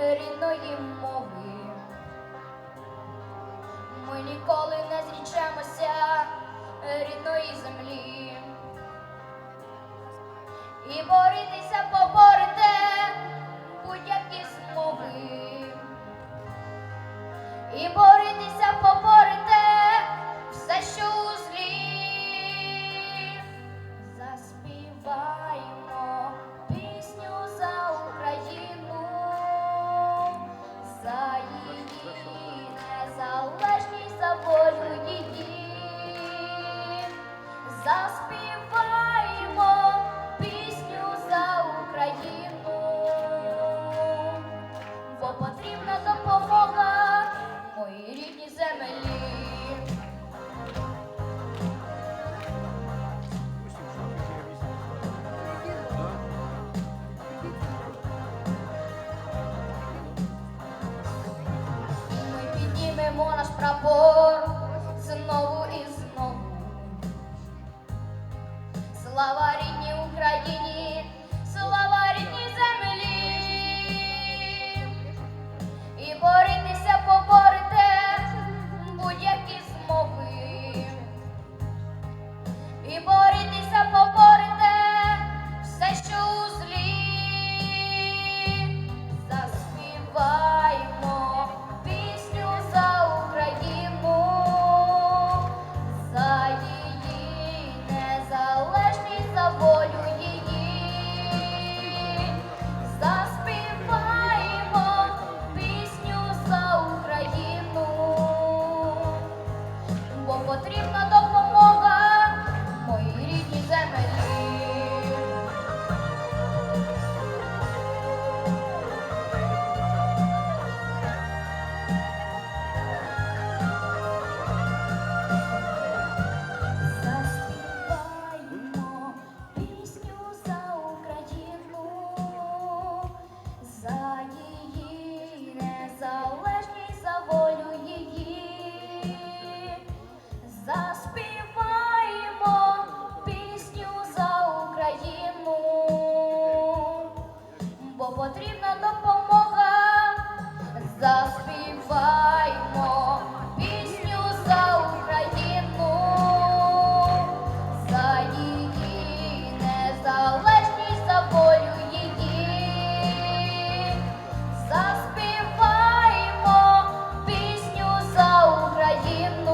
рідної мови. Ми ніколи не зрічемося рідної землі і боритися по. заспіваємо пісню за Україну, бо потрібна допомога моїй рідній землі. Ми піднімемо наш прапор. in